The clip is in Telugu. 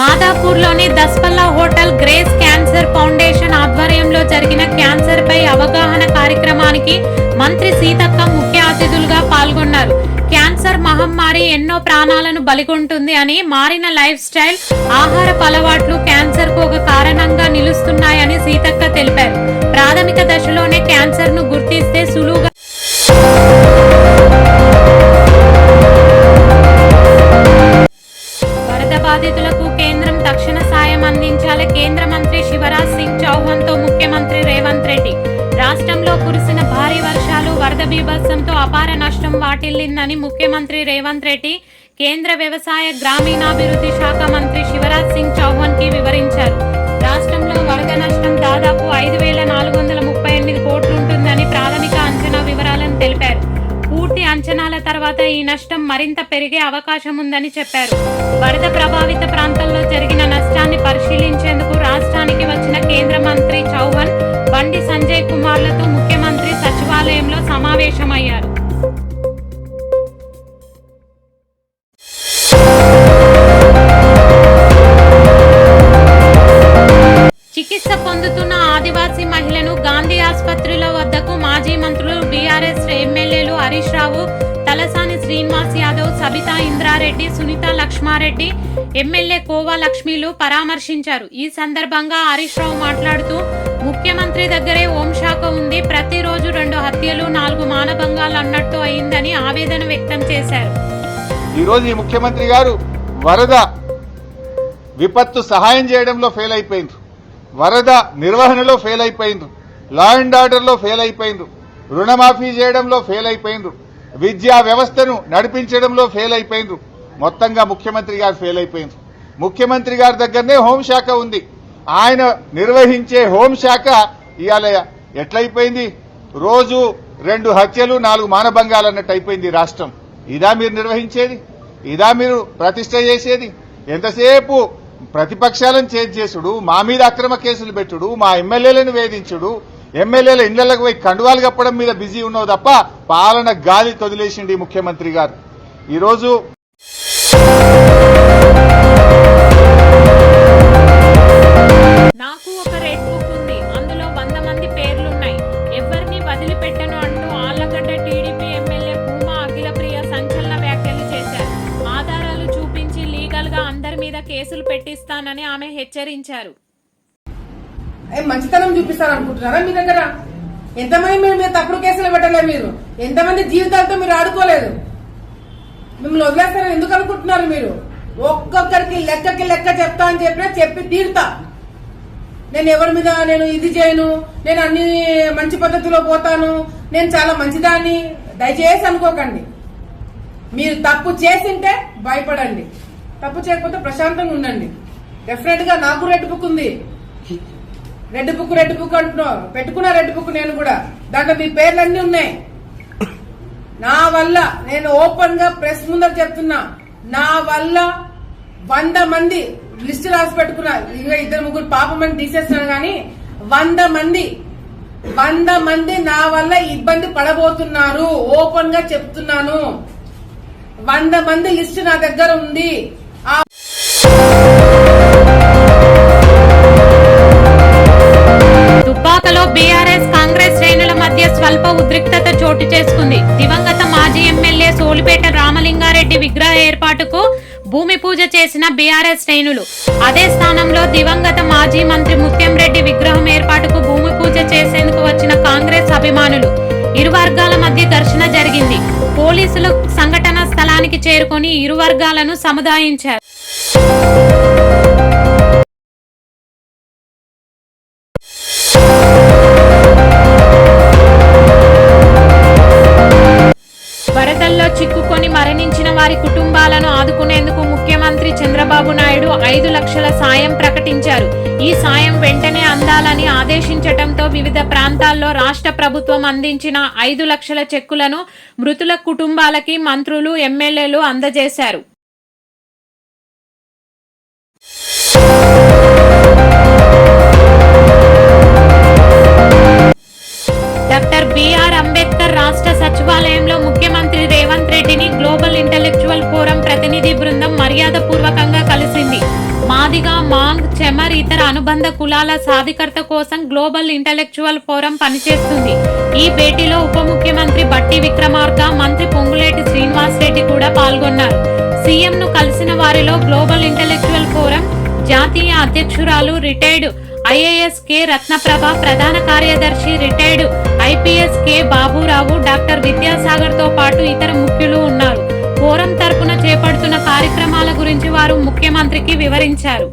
మాదాపూర్లోని Daspalla hotel grace cancer foundation ఆధ్వర్యంలో జరిగిన క్యాన్సర్ పై అవగాహన కార్యక్రమానికి మంత్రి సీతక్క ముఖ్య అతిథులుగా పాల్గొన్నారు. క్యాన్సర్ మహమ్మారి ఎన్నో ప్రాణాలను బలిగొంటుంది అని మారిన లైఫ్ స్టైల్ ఆహారపు అలవాట్లు క్యాన్సర్కు ఒక కారణంగా నిలుస్తున్నాయని సీతక్క తెలిపారు. ప్రాథమిక దశలోనే క్యాన్సర్ను బాధితులకు కేంద్రం తక్షణ సాయం అందించాలి. కేంద్ర మంత్రి శివరాజ్ సింగ్ చౌహాన్తో ముఖ్యమంత్రి రేవంత్ రెడ్డి. రాష్ట్రంలో కురిసిన భారీ వర్షాలు వరద బీభత్సంతో అపార నష్టం వాటిల్లిందని ముఖ్యమంత్రి రేవంత్ రెడ్డి కేంద్ర వ్యవసాయ గ్రామీణాభివృద్ధి శాఖ మంత్రి శివరాజ్ సింగ్ చౌహాన్కి వివరించారు. రాష్ట్రంలో వరద నష్టం దాదాపు ఐదు వేల నాలుగు వందల తర్వాత ఈ నష్టం మరింత పెరిగే అవకాశం ఉందని చెప్పారు. వరద ప్రభావిత ప్రాంతాల్లో జరిగిన నష్టాన్ని పరిశీలించేందుకు రాష్ట్రానికి వచ్చిన కేంద్ర మంత్రి చౌహాన్ బండి సంజయ్ కుమార్లతో ముఖ్యమంత్రి సచివాలయంలో సమావేశమయ్యారు. చికిత్స పొందుతున్న ఆదివాసీ మహిళను గాంధీ ఆసుపత్రిలో వద్దకు మాజీ మంత్రులు బీఆర్ఎస్ ఎమ్మెల్యేలు హరీష్ రావు తలసాని శ్రీనివాస్ యాదవ్ సబితా ఇంద్రారెడ్డి సునీత లక్ష్మారెడ్డి ఎమ్మెల్యే కోవా లక్ష్మీలు పరామర్శించారు. ఈ సందర్భంగా హరీష్ రావు మాట్లాడుతూ ముఖ్యమంత్రి దగ్గరే హోంశాఖ ఉంది ప్రతిరోజు రెండు హత్యలు నాలుగు మానభంగాలు అన్నట్టు అయిందని ఆవేదన వ్యక్తం చేశారు. ఈరోజు ఈ ముఖ్యమంత్రి గారు వరద విపత్తు సహాయం చేయడంలో ఫెయిల్ అయిపోయింది వరద నిర్వహణలో ఫెయిల్ అయిపోయింది లా అండ్ ఆర్డర్లో ఫెయిల్ అయిపోయింది రుణమాఫీ చేయడంలో ఫెయిల్ అయిపోయింది విద్యా వ్యవస్థను నడిపించడంలో ఫెయిల్ అయిపోయింది మొత్తంగా ముఖ్యమంత్రి గారు ఫెయిల్ అయిపోయింది ముఖ్యమంత్రి గారి దగ్గరనే హోంశాఖ ఉంది. ఆయన నిర్వహించే హోంశాఖ ఇవాళ ఎట్లయిపోయింది? రోజు రెండు హత్యలు నాలుగు మానభంగాలు అన్నట్టు అయిపోయింది రాష్ట్రం. ఇదా మీరు నిర్వహించేది? ఇదా మీరు ప్రతిష్ట చేసేది? ఎంతసేపు ప్రతిపక్షాలను చేజ్ చేసుడు మా మీద అక్రమ కేసులు పెట్టుడు మా ఎమ్మెల్యేలను వేధించుడు ఎమ్మెల్యేల ఇళ్ళకు పోయి కండువాలు కప్పడం మీద బిజీ ఉన్నావు తప్ప పాలన గాలి తొదిలేసిండి ముఖ్యమంత్రి గారు. ఈరోజు నాకు ఒక రెడ్ బుక్ ఉంది. అందులో వంద మంది పేర్లున్నాయి. ఎవరిని వదిలిపెట్టను అంటూ ఆళ్ళగడ్డ టీడీపీ ఎమ్మెల్యే భూమా అఖిలప్రియ సంచలన వ్యాఖ్యలు చేశారు. ఆధారాలు చూపించి లీగల్గా అందరి మీద కేసులు పెట్టిస్తానని ఆమె హెచ్చరించారు. మంచితనం చూపిస్తారు అనుకుంటున్నారా మీ దగ్గర? ఎంతమంది మీరు మీరు తప్పుడు కేసులు పెట్టలేదు మీరు? ఎంతమంది జీవితాలతో మీరు ఆడుకోలేదు? మిమ్మల్ని వదిలేస్తారని ఎందుకు అనుకుంటున్నారు మీరు? ఒక్కొక్కరికి లెక్కకి లెక్క చెప్తా అని చెప్పినా చెప్పి తీరుతా. నేను ఎవరి మీద నేను ఇది చేయను నేను అన్ని మంచి పద్ధతిలో పోతాను నేను చాలా మంచిదాన్ని. దయచేసి అనుకోకండి. మీరు తప్పు చేసింటే భయపడండి. తప్పు చేయకపోతే ప్రశాంతంగా ఉండండి. డెఫినెట్గా నాకు రెడ్ బుక్ ఉంది రెడ్ బుక్ రెడ్ బుక్ అంటున్నావు. పెట్టుకున్న రెడ్ బుక్ నేను కూడా. దాంట్లో మీ పేర్లన్నీ ఉన్నాయి. నా వల్ల నేను ఓపెన్గా ప్రెస్ ముందర చెప్తున్నా. నా వల్ల వంద మంది లిస్ట్ రాసి పెట్టుకున్నా. ఇంకా ఇద్దరు ముగ్గురు పాప మంది తీసేస్తున్నాను కానీ వంద మంది వంద మంది నా వల్ల ఇబ్బంది పడబోతున్నారు. ఓపెన్గా చెప్తున్నాను. వంద మంది లిస్ట్ నా దగ్గర ఉంది. చోటు చేసుకుంది. దివంగత మాజీ ఎమ్మెల్యే సోలిపేట రామలింగారెడ్డి విగ్రహ ఏర్పాటుకు భూమి పూజ చేసిన బీఆర్ఎస్ శ్రేణులు. అదే స్థానంలో దివంగత మాజీ మంత్రి ముత్యంరెడ్డి విగ్రహం ఏర్పాటుకు భూమి పూజ చేసేందుకు వచ్చిన కాంగ్రెస్ అభిమానులు. ఇరు వర్గాల మధ్య ఘర్షణ జరిగింది. పోలీసులు సంఘటన స్థలానికి చేరుకొని ఇరు వర్గాలను సముదాయించారు. మరణించిన వారి కుటుంబాలను ఆదుకునేందుకు ముఖ్యమంత్రి చంద్రబాబు నాయుడు ఐదు లక్షల సాయం ప్రకటించారు. ఈ సాయం వెంటనే అందాలని ఆదేశించటంతో వివిధ ప్రాంతాల్లో రాష్ట్ర ప్రభుత్వం అందించిన ఐదు లక్షల చెక్కులను మృతుల కుటుంబాలకి మంత్రులు ఎమ్మెల్యేలు అందజేశారు. డాక్టర్ బిఆర్ అంబేద్కర్ రాష్ట్ర సచివాలయంలో పూర్వకంగా కలిసింది. మాదిగా మాంగ్ చెమర్ ఇతర అనుబంధ కులాల సాధికర్త కోసం గ్లోబల్ ఇంటలెక్చువల్ ఫోరం పనిచేస్తుంది. ఈ భేటీలో ఉప ముఖ్యమంత్రి బట్టి విక్రమార్క మంత్రి పొంగులేటి శ్రీనివాసరెడ్డి కూడా పాల్గొన్నారు. సీఎం ను కలిసిన వారిలో గ్లోబల్ ఇంటలెక్చువల్ ఫోరం జాతీయ అధ్యక్షురాలు రిటైర్డ్ ఐఏఎస్ కె. రత్నప్రభ ప్రధాన కార్యదర్శి retired IPS K. Baburao doctor విద్యాసాగర్తో పాటు ఇతర ముఖ్యులు ఉన్నారు. ఫోరం తరపున చేపడుతున్న కార్యక్రమాల గురించి వారు ముఖ్యమంత్రికి వివరించారు.